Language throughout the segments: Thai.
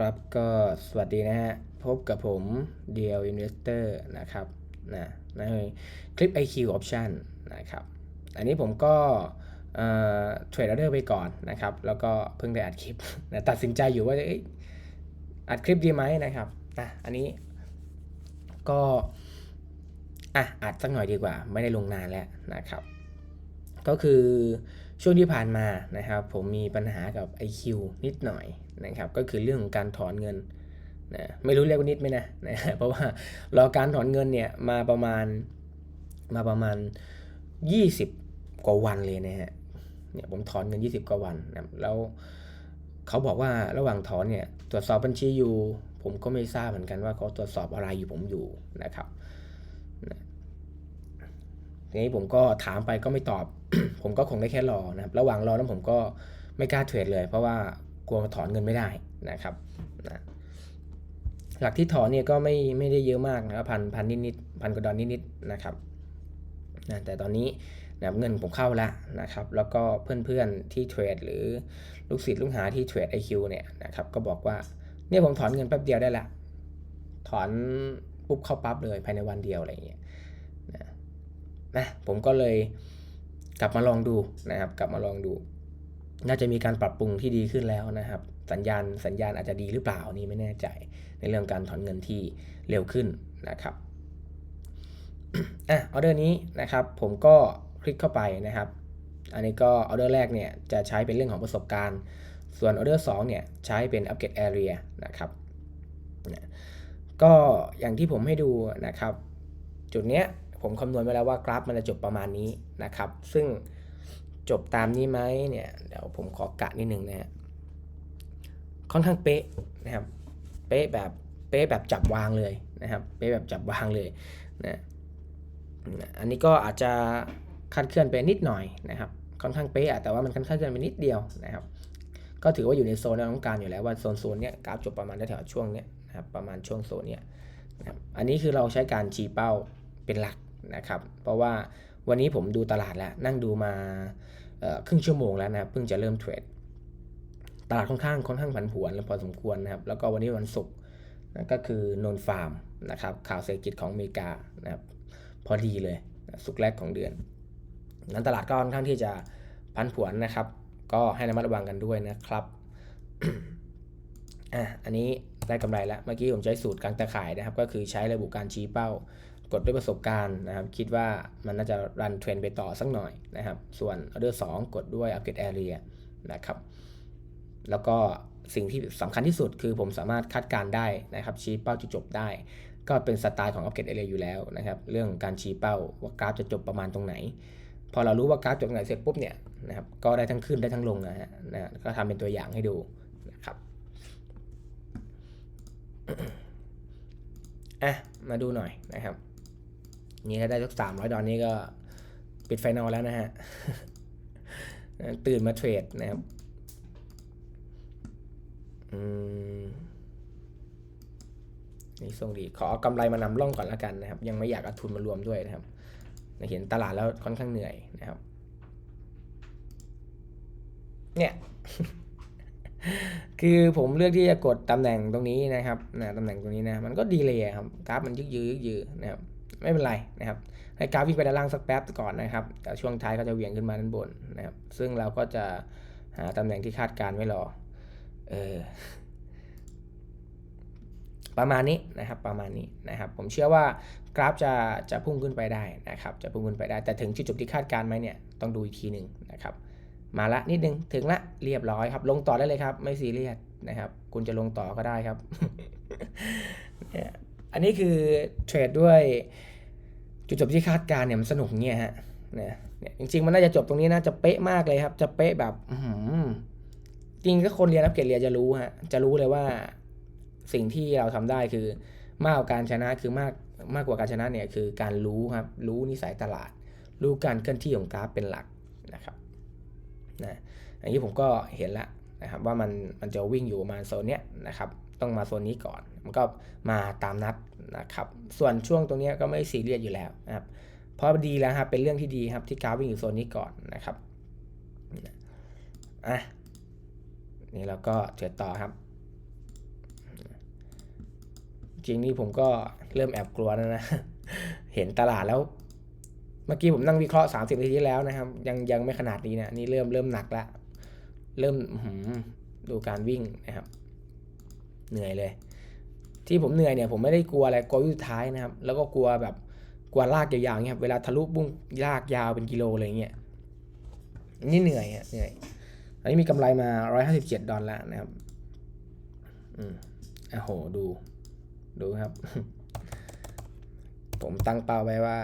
ครับก็สวัสดีนะฮะ พบกับผมเดียว Investor นะครับนะในคลิป IQ Option นะครับ อันนี้ผมก็เทรดออเดอร์ไปก่อนนะครับ แล้วก็เพิ่งได้อัดคลิปนะตัดสินใจอยู่ว่าเอ้ยอัดคลิปดีไหมนะครับอะอันนี้ก็อะอัดสักหน่อยดีกว่า ไม่ได้ลงนานแล้วนะครับ ก็คือ ช่วงที่ผ่านมานะครับ ผมมีปัญหากับ IQ นิดหน่อยนะครับ ก็คือเรื่องของการถอนเงินนะไม่รู้เรียกว่านิดไหมนะนะ เพราะว่ารอการถอนเงินเนี่ยมาประมาณมาประมาณ 20 กว่าวันเลยนะฮะเนี่ยผมถอนเงิน 20 กว่าวันนะแล้วเขาบอกว่าระหว่างถอนเนี่ยตรวจสอบบัญชีอยู่ ผมก็ไม่ทราบเหมือนกันว่าเขาตรวจสอบอะไรอยู่ผมอยู่นะครับทีนี้ผมก็ถามไปก็ไม่ตอบ ผมก็คงได้แค่รอนะครับระหว่างรอนั้นผมก็ไม่กล้าเทรดเลย เพราะว่ากลัวถอนเงินไม่ได้นะครับนะหลักที่ถอนเนี่ยก็ไม่ไม่ได้เยอะมากนะครับพันพันนิดนิดพันกว่าดอลนิดนิดนะครับนะแต่ตอนนี้นะเงินผมเข้าแล้วนะครับ แล้วก็เพื่อนๆที่เทรดหรือลูกศิษย์ลูกหาที่เทรด IQ เนี่ยนะครับก็บอกว่าเนี่ยผมถอนเงินแป๊บเดียวได้ละ ถอนปุ๊บเข้าปั๊บเลยภายในวันเดียวอะไรอย่างเงี้ยนะนะผมก็เลย กลับมาลองดูนะครับ กลับมาลองดู น่าจะมีการปรับปรุงที่ดีขึ้นแล้วนะครับ สัญญาณสัญญาณอาจจะดีหรือเปล่านี่ไม่แน่ใจ ในเรื่องการถอนเงินที่เร็วขึ้นนะครับอะออเดอร์นี้นะครับ ผมก็คลิกเข้าไปนะครับ อันนี้ก็ออเดอร์แรกเนี่ยจะใช้เป็นเรื่องของประสบการณ์ ส่วนออเดอร์2เนี่ยใช้เป็น upgrade area นะครับก็อย่างที่ผมให้ดูนะครับ จุดเนี้ย ผมคำนวณไว้แล้วว่ากราฟมันจะจบประมาณนี้นะครับ ซึ่งจบตามนี้ไหมเนี่ยเดี๋ยวผมขอกะนิดนึงนะฮะค่อนข้างเป๊ะนะครับ เป๊ะแบบเป๊ะแบบจับวางเลยนะครับ เป๊ะแบบจับวางเลยนะอันนี้ก็อาจจะคาดเคลื่อนไปนิดหน่อยนะครับ ค่อนข้างเป๊ะแต่ว่ามันคาดเคลื่อนไปนิดเดียวนะครับ ก็ถือว่าอยู่ในโซนที่ต้องการอยู่แล้วว่าโซนโซนเนี้ยกราฟจบประมาณแถวช่วงเนี้ยนะครับประมาณช่วงโซนเนี้ยนะครับอันนี้คือเราใช้การชี้เป้าเป็นหลัก นะครับ เพราะว่าวันนี้ผมดูตลาดแล้ว นั่งดูมาครึ่งชั่วโมงแล้วนะเพิ่งจะเริ่มเทรดตลาดค่อนข้างค่อนข้างผันผวนและพอสมควรนะครับ แล้วก็วันนี้วันศุกร์นะก็คือนนฟาร์มนะครับ ข่าวเศรษฐกิจของอเมริกานะครับ พอดีเลยสุกแรกของเดือน นั้นตลาดก็ค่อนข้างที่จะพันผวนนะครับ ก็ให้ระมัดระวังกันด้วยนะครับอะอันนี้ได้กำไรแล้ว เมื่อกี้ผมใช้สูตรกลางตะข่ายนะครับ ก็คือใช้ระบบการชี้เป้า กดด้วยประสบการณ์นะครับ คิดว่ามันน่าจะรันเทรนไปต่อสักหน่อยนะครับ ส่วนออเดอร์2กดด้วย upgrade area นะครับ แล้วก็สิ่งที่สำคัญที่สุดคือผมสามารถคาดการณ์ได้นะครับ ชี้เป้าจุดจบได้ ก็เป็นสไตล์ของ upgrade area อยู่แล้วนะครับ เรื่องการชี้เป้าว่ากราฟจะจบประมาณตรงไหน พอเรารู้ว่ากราฟจบตรงไหนเสร็จปุ๊บเนี่ยนะครับก็ได้ทั้งขึ้นได้ทั้งลงนะฮะนะก็ทำเป็นตัวอย่างให้ดูนะครับอะมาดูหน่อยนะครับ นี่ถ้าได้สักสามร้อยดอลนี่ก็ปิดไฟนอลแล้วนะฮะ ตื่นมาเทรดนะครับอืมนี่ส่งดี ขอกำไรมานำร่องก่อนล้วกันนะครับ ยังไม่อยากเอาทุนมารวมด้วยนะครับ เห็นตลาดแล้วค่อนข้างเหนื่อยนะครับ เนี่ย คือผมเลือกที่จะกดตำแหน่งตรงนี้นะครับนะตำแหน่งตรงนี้นะ มันก็ดีเลยครับ กราฟมันยึกยือยึกยือนะครับ ไม่เป็นไรนะครับให้กราฟวิ่งไปด้านล่างสักแป๊บก่อนนะครับ แต่ช่วงท้ายก็จะเหวี่ยงขึ้นมาด้านบนนะครับ ซึ่งเราก็จะหาตำแหน่งที่คาดการไว้รอเออประมาณนี้นะครับประมาณนี้นะครับ ผมเชื่อว่ากราฟจะจะพุ่งขึ้นไปได้นะครับ จะพุ่งขึ้นไปได้แต่ถึงจุดจบที่คาดการไหมเนี่ยต้องดูอีกทีหนึ่งนะครับ มาละนิดนึงถึงละเรียบร้อยครับ ลงต่อได้เลยครับ ไม่ซีเรียสนะครับ คุณจะลงต่อก็ได้ครับเนี่ยอันนี้คือเทรดด้วย จุดจบที่คาดการเนี่ยมันสนุกเงี้ยฮะเนี่ยเนี่ยจริงๆมันน่าจะจบตรงนี้นะจะเป๊ะมากเลยครับ จะเป๊ะแบบจริงถ้าคนเรียนนักเกรดเรียนจะรู้ฮะจะรู้เลยว่าสิ่งที่เราทำได้คือมากกว่าการชนะคือมากมากกว่าการชนะเนี่ยคือการรู้ครับ รู้นิสัยตลาด รู้การเคลื่อนที่ของกราฟเป็นหลักนะครับนะอันนี้ผมก็เห็นแล้วนะครับว่ามันมันจะวิ่งอยู่ประมาณโซนเนี้ยนะครับ ต้องมาโซนนี้ก่อน มันก็มาตามนัดนะครับ ส่วนช่วงตรงนี้ก็ไม่ซีเรียสอยู่แล้วนะครับ เพราะดีแล้วครับเป็นเรื่องที่ดีครับที่กราฟวิ่งอยู่โซนนี้ก่อนนะครับอะนี่เราก็เทรดต่อครับ จริงนี่ผมก็เริ่มแอบกลัวแล้วนะ เห็นตลาดแล้ว เมื่อกี้ผมนั่งวิเคราะห์สามสิบนาทีที่แล้วนะครับ ยังยังไม่ขนาดนี้นะนี่เริ่มเริ่มหนักละ เริ่มดูการวิ่งนะครับ เหนื่อยเลย ที่ผมเหนื่อยเนี่ยผมไม่ได้กลัวอะไรกลัววิวสุดท้ายนะครับ แล้วก็กลัวแบบกลัวลากยาวๆเงี้ยครับเวลาทะลุบุ้งลากยาวเป็นกิโลอะไรเงี้ยนี่เหนื่อยฮะเหนื่อยอันนี้มีกำไรมา 157 ดอลลาร์นะครับ อืมอะโห ดู ดูครับ ผมตั้งเป้าไว้ว่า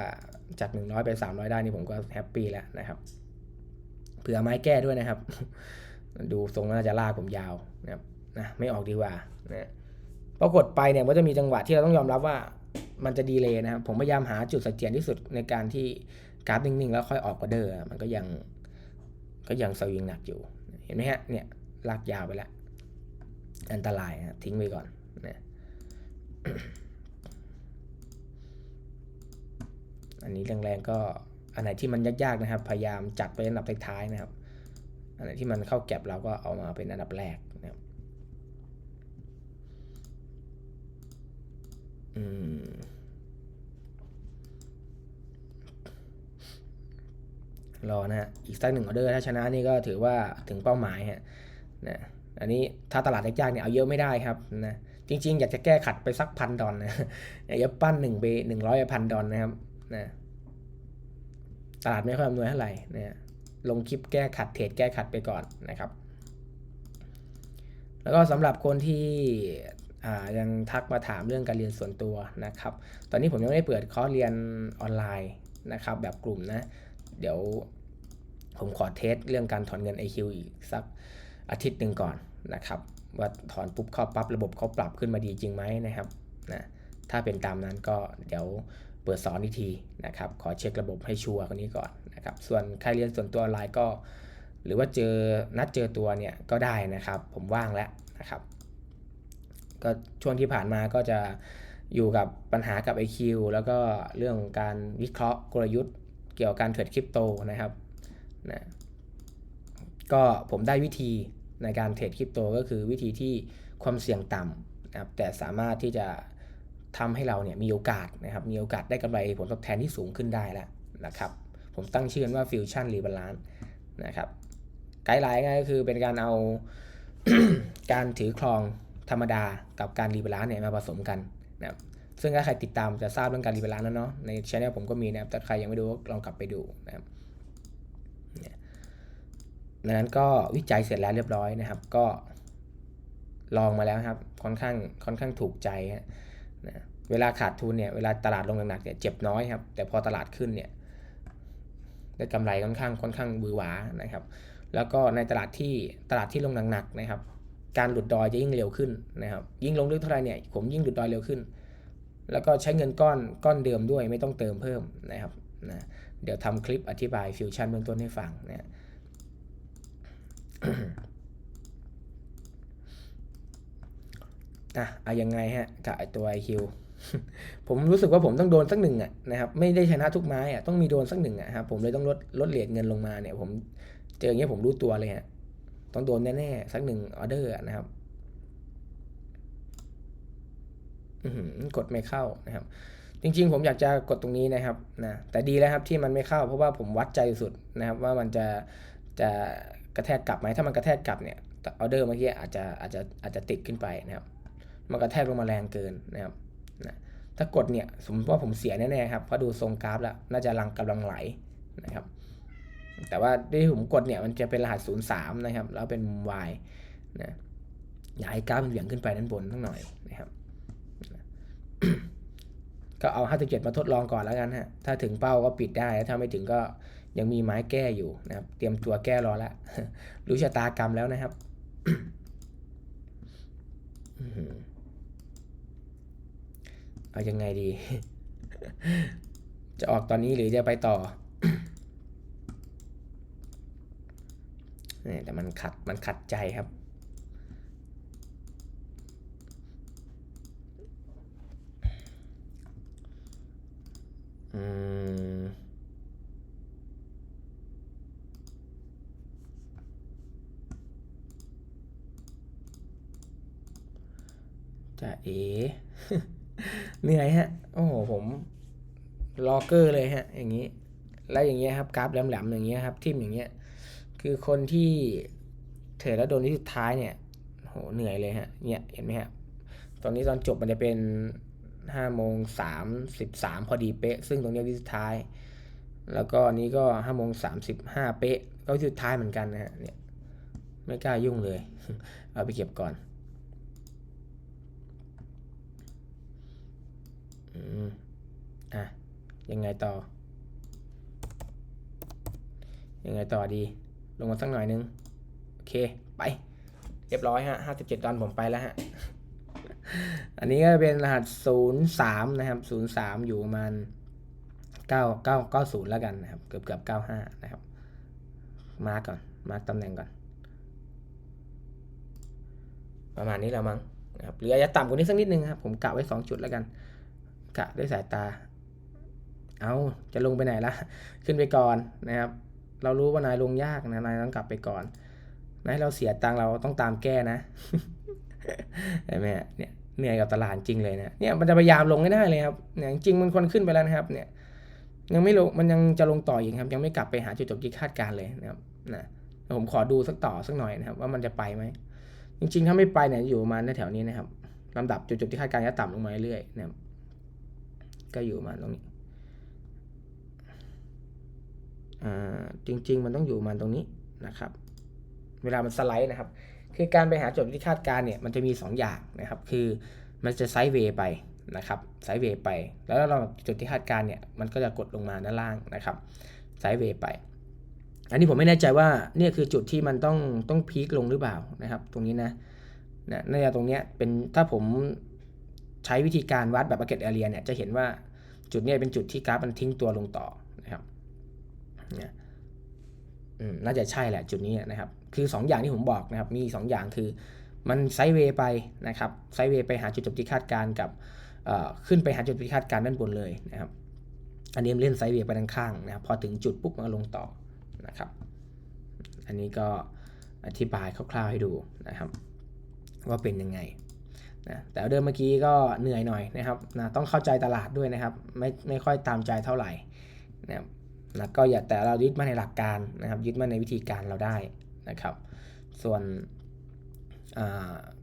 จาก 100 ไป 300 ได้นี่ผมก็แฮปปี้แล้วนะครับ เผื่อไม้แก้ด้วยนะครับ ดูทรงน่าจะลากผมยาวนะครับ นะไม่ออกดีกว่านะปรากฏไปเนี่ยมันจะมีจังหวะที่เราต้องยอมรับว่ามันจะดีเลยนะครับผมพยายามหาจุดเสถียรที่สุดในการที่กราฟนิ่งๆ แล้วค่อยออกออเดอร์มันก็ยังก็ยังสวิงหนักอยู่ เห็นไหมฮะเนี่ยลากยาวไปแล้ว อันตรายฮะทิ้งไปก่อนนะอันนี้แรงๆก็อันไหนที่มันยากๆนะครับ พยายามจัดไปอันดับท้ายๆนะครับ อันไหนที่มันเข้าแก็บเราก็เอามาเป็นอันดับแรกนะครับ อืมรอนะฮะอีกสักหนึ่งออเดอร์ถ้าชนะนี่ก็ถือว่าถึงเป้าหมายฮะนะอันนี้ถ้าตลาดยากๆเนี่ยเอาเยอะไม่ได้ครับนะจริง ๆ อยากจะแก้ขัดไปสักพันดอลนะอย่าปั้นหนึ่งไปหนึ่งร้อยพันดอลนะครับนะตลาดไม่ค่อยอำนวยเท่าไหร่นะลงคลิปแก้ขัดเทรดแก้ขัดไปก่อนนะครับ แล้วก็สำหรับคนที่ ยังทักมาถามเรื่องการเรียนส่วนตัวนะครับ ตอนนี้ผมยังไม่ได้เปิดคอร์สเรียนออนไลน์นะครับ แบบกลุ่มนะ เดี๋ยวผมขอเทสเรื่องการถอนเงิน IQ อีกสักอาทิตย์หนึ่งก่อนนะครับ ว่าถอนปุ๊บเข้าปั๊บระบบเขาปรับขึ้นมาดีจริงไหมนะครับนะถ้าเป็นตามนั้นก็เดี๋ยวเปิดสอนอีกทีนะครับ ขอเช็คระบบให้ชัวร์คนนี้ก่อนนะครับ ส่วนใครเรียนส่วนตัวออนไลน์ก็ หรือว่าเจอนัดเจอตัวเนี่ยก็ได้นะครับ ผมว่างแล้วนะครับ ก็ช่วงที่ผ่านมาก็จะอยู่กับปัญหากับ IQ แล้วก็เรื่องการวิเคราะห์กลยุทธ์เกี่ยวกับการเทรดคริปโตนะครับนะก็ผมได้วิธีในการเทรดคริปโตก็คือวิธีที่ความเสี่ยงต่ำนะครับแต่สามารถที่จะทำให้เราเนี่ยมีโอกาสนะครับมีโอกาสได้กำไรผลตอบแทนที่สูงขึ้นได้แล้วนะครับ ผมตั้งชื่อว่าฟิวชั่นรีบาลานซ์นะครับไกด์ไลน์ก็คือเป็นการเอาการถือครอง ธรรมดากับการรีบาลานซ์เนี่ยมาผสมกันนะครับซึ่งถ้าใครติดตามจะทราบเรื่องการรีบาลานซ์แล้วเนาะในช่องผมก็มีนะครับแต่ใครยังไม่ดูก็ลองกลับไปดูนะครับเนี่ยดังนั้นก็วิจัยเสร็จแล้วเรียบร้อยนะครับ ก็ลองมาแล้วครับค่อนข้างค่อนข้างถูกใจนะเวลาขาดทุนเนี่ยเวลาตลาดลงหนักๆเนี่ยเจ็บน้อยครับแต่พอตลาดขึ้นเนี่ยได้กำไรค่อนข้างค่อนข้างบือหวานะครับ แล้วก็ในตลาดที่ตลาดที่ลงหนักๆนะครับ การหลุดดอยจะยิ่งเร็วขึ้นนะครับยิ่งลงลึกเท่าไรเนี่ยผมยิ่งหลุดดอยเร็วขึ้น แล้วก็ใช้เงินก้อนก้อนเดิมด้วยไม่ต้องเติมเพิ่มนะครับนะเดี๋ยวทำคลิปอธิบายฟิวชั่นเบื้องต้นให้ฟังนะอะเอายังไงฮะกับไอตัว IQ ผมรู้สึกว่าผมต้องโดนสักหนึ่งอะนะครับไม่ได้ชนะทุกไม้อะต้องมีโดนสักหนึ่งอะครับผมเลยต้องลดลดเหรียญเงินลงมาเนี่ย ผมเจออย่างเงี้ยผมรู้ตัวเลยฮะ ต้องโดนแน่ๆสักหนึ่งออเดอร์นะครับอื้อหือกดไม่เข้านะครับ จริงๆ ผมอยากจะกดตรงนี้นะครับนะแต่ดีแล้วครับที่มันไม่เข้า เพราะว่าผมวัดใจสุดนะครับ ว่ามันจะจะกระแทกกลับไหมถ้ามันกระแทกกลับเนี่ยออเดอร์เมื่อกี้อาจจะอาจจะอาจจะติดขึ้นไปนะครับ มันกระแทกลงมาแรงเกินนะครับนะถ้ากดเนี่ยสมมติว่าผมเสียแน่ๆครับเพราะดูทรงกราฟแล้วน่าจะลังกำลังไหลนะครับ แต่ว่าที่ผมกดเนี่ยมันจะเป็นรหัส 03 นะครับ แล้วเป็นมุม Y นะอยากให้กราฟมันเหวี่ยงขึ้นไปด้านบนทั้งหน่อยนะครับ ก็เอา 57 มาทดลองก่อนแล้วกันฮะ ถ้าถึงเป้าก็ปิดได้ ถ้าไม่ถึงก็ยังมีไม้แก้อยู่นะครับ เตรียมตัวแก้รอละ รู้ชะตากรรมแล้วนะครับเอายังไงดี จะออกตอนนี้หรือจะไปต่อ เนี่ย แต่มันขัดมันขัดใจครับ อืม จะเอ เหนื่อยฮะ โอ้โห ผมลอเกอร์เลยฮะ อย่างนี้ แล้วอย่างเงี้ยครับ กราฟแหลมๆอย่างเงี้ยครับ ทิมอย่างเงี้ย คือคนที่เทรดแล้วโดนที่สุดท้ายเนี่ยโหเหนื่อยเลยฮะเนี่ยเห็นไหมฮะตอนนี้ตอนจบมันจะเป็นห้าโมงสามสิบสามพอดีเป๊ะ ซึ่งตรงนี้ยวิสุดท้าย แล้วก็อันนี้ก็ห้าโมงสามสิบห้าเป๊ะ ก็วิสุดท้ายเหมือนกันนะฮะเนี่ยไม่กล้ายุ่งเลย เอาไปเก็บก่อนอืมอะยังไงต่อ ยังไงต่อดี ลงมาสักหน่อยนึง โอเค ไป เรียบร้อยฮะห้าสิบเจ็ดดอลผมไปแล้วฮะ อันนี้ก็เป็นรหัสศูนย์สามนะครับศูนย์สามอยู่ประมาณเก้าเก้าเก้าศูนย์แล้วกันนะครับ เกือบเกือบเก้าห้านะครับ มาร์กก่อน มาร์กตำแหน่งก่อน ประมาณนี้แล้วมั้งนะครับหรืออาจจะต่ำกว่านี้สักนิดนึงครับ ผมกะไว้สองจุดแล้วกัน กะด้วยสายตา เอาจะลงไปไหนล่ะขึ้นไปก่อนนะครับ เรารู้ว่านายลงยากนะนายต้องกลับไปก่อนนายเราเสียตังเราต้องตามแก้นะเห็นไหมเนี่ยเหนื่อยกับตลาดจริงเลยนะเนี่ยมันจะพยายามลงให้ได้เลยครับเนี่ยจริงมันควรขึ้นไปแล้วนะครับ เนี่ย ยังไม่ลงมันยังจะลงต่ออีกครับ ยังไม่กลับไปหาจุดจบที่คาดการเลยนะครับนะผมขอดูสักต่อสักหน่อยนะครับ ว่ามันจะไปไหมจริงๆ ถ้าไม่ไปเนี่ยอยู่ประมาณแถวนี้นะครับลำดับจุดจบที่คาดการณ์จะต่ำลงมาเรื่อยๆนะครับก็อยู่ประมาณตรงนี้ อ่า จริง ๆ มันต้องอยู่มาณตรงนี้นะครับ เวลามันสไลด์นะครับ คือการไปหาจุดที่คาดการณ์เนี่ยมันจะมี 2 อย่างนะครับ คือมันจะไซด์เวย์ไปนะครับไซด์เวย์ไป แล้วเราจุดที่คาดการณ์เนี่ยมันก็จะกดลงมาด้านล่างนะครับไซด์เวย์ไป อันนี้ผมไม่แน่ใจว่าเนี่ยคือจุดที่มันต้องต้องพีคลงหรือเปล่านะครับ ตรงนี้นะนะน่าจะตรงเนี้ยเป็นถ้าผมใช้วิธีการวัดแบบ bucket area เนี่ยจะเห็นว่าจุดเนี้ยเป็นจุดที่กราฟมันทิ้งตัวลงต่อ เนี่ยน่าจะใช่แหละจุดนี้นะครับ คือ 2 อย่างที่ผมบอกนะครับ มี 2 อย่างคือมันไซด์เวย์ไปนะครับ ไซด์เวย์ไปหาจุดจบที่คาดการกับขึ้นไปหาจุดที่คาดการด้านบนเลยนะครับ อันนี้เล่นไซด์เวย์ไปด้านข้างนะครับพอถึงจุดปุ๊บมันก็ลงต่อนะครับ อันนี้ก็อธิบายคร่าวๆให้ดูนะครับ ว่าเป็นยังไงนะแต่เดิมเมื่อกี้ก็เหนื่อยหน่อยนะครับนะต้องเข้าใจตลาดด้วยนะครับ ไม่ไม่ค่อยตามใจเท่าไหร่นะครับ นะก็อย่าแต่เรายึดมาในหลักการนะครับ ยึดมาในวิธีการเราได้นะครับ ส่วน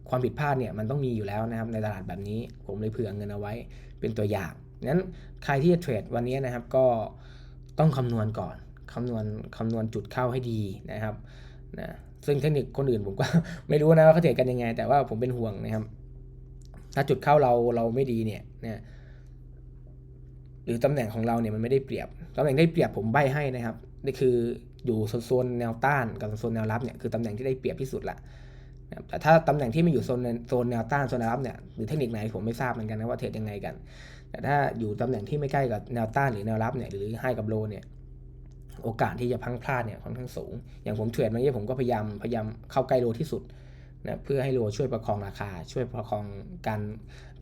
ความผิดพลาดเนี่ยมันต้องมีอยู่แล้วนะครับในตลาดแบบนี้ ผมเลยเผื่อเงินเอาไว้เป็นตัวอย่างนั้นใครที่จะเทรดวันนี้นะครับก็ต้องคำนวณก่อนคำนวณคำนวณจุดเข้าให้ดีนะครับนะซึ่งเทคนิคคนอื่นผมก็ไม่รู้นะว่าเขาเทรดกันยังไง แต่ว่าผมเป็นห่วงนะครับ ถ้าจุดเข้าเราเราไม่ดีเนี่ยนะ หรือตำแหน่งของเราเนี่ยมันไม่ได้เปรียบตำแหน่งได้เปรียบผมใบให้นะครับนี่คืออยู่โซนแนวต้านกับโซนแนวรับเนี่ยคือตำแหน่งที่ได้เปรียบที่สุดละแต่ถ้าตำแหน่งที่ไม่อยู่โซนโซนแนวต้านโซนแนวรับเนี่ยหรือเทคนิคไหนผมไม่ทราบเหมือนกันนะว่าเทรดยังไงกัน แต่ถ้าอยู่ตำแหน่งที่ไม่ใกล้กับแนวต้านหรือแนวรับเนี่ยหรือให้กับโลเนี่ยโอกาสที่จะพังพลาดเนี่ยค่อนข้างสูง อย่างผมเทรดมาเนี้ผมก็พยายามพยายามเข้าใกล้โลที่สุดนะเพื่อให้โลช่วยประคองราคา ช่วยประคองการ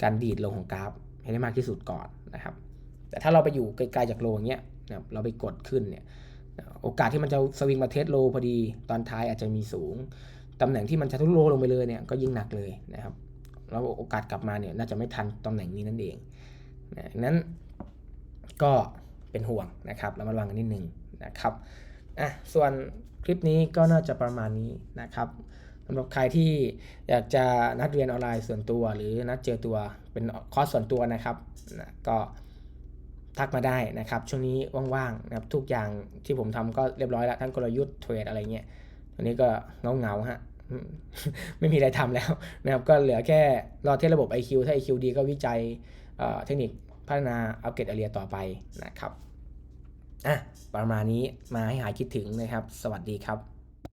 การดีดลงของกราฟให้ได้มากที่สุดก่อนนะครับ แต่ถ้าเราไปอยู่ไกลๆจากโลอย่างเงี้ยนะเราไปกดขึ้นเนี่ยโอกาสที่มันจะสวิงมาเทสโลพอดีตอนท้ายอาจจะมีสูงตำแหน่งที่มันจะทุโลลงไปเลยเนี่ยก็ยิ่งหนักเลยนะครับแล้วโอกาสกลับมาเนี่ยน่าจะไม่ทันตำแหน่งนี้นั่นเองนะนั้นก็เป็นห่วงนะครับแล้วมาระวังกันนิดนึงนะครับอะส่วนคลิปนี้ก็น่าจะประมาณนี้นะครับสำหรับใครที่อยากจะนัดเรียนออนไลน์ส่วนตัว หรือนัดเจอตัวเป็นคอร์สส่วนตัวนะครับนะก็ ทักมาได้นะครับ ช่วงนี้ว่างๆนะครับทุกอย่างที่ผมทำก็เรียบร้อยแล้วทั้งกลยุทธ์เทรดอะไรเงี้ยวันนี้ก็เงาๆฮะไม่มีอะไรทำแล้วนะครับก็เหลือแค่รอเทสระบบ IQ ถ้า IQ ดีก็วิจัยเทคนิคพัฒนาอัปเกรดอเรียต่อไปนะครับอะประมาณนี้มาให้หายคิดถึงนะครับ สวัสดีครับ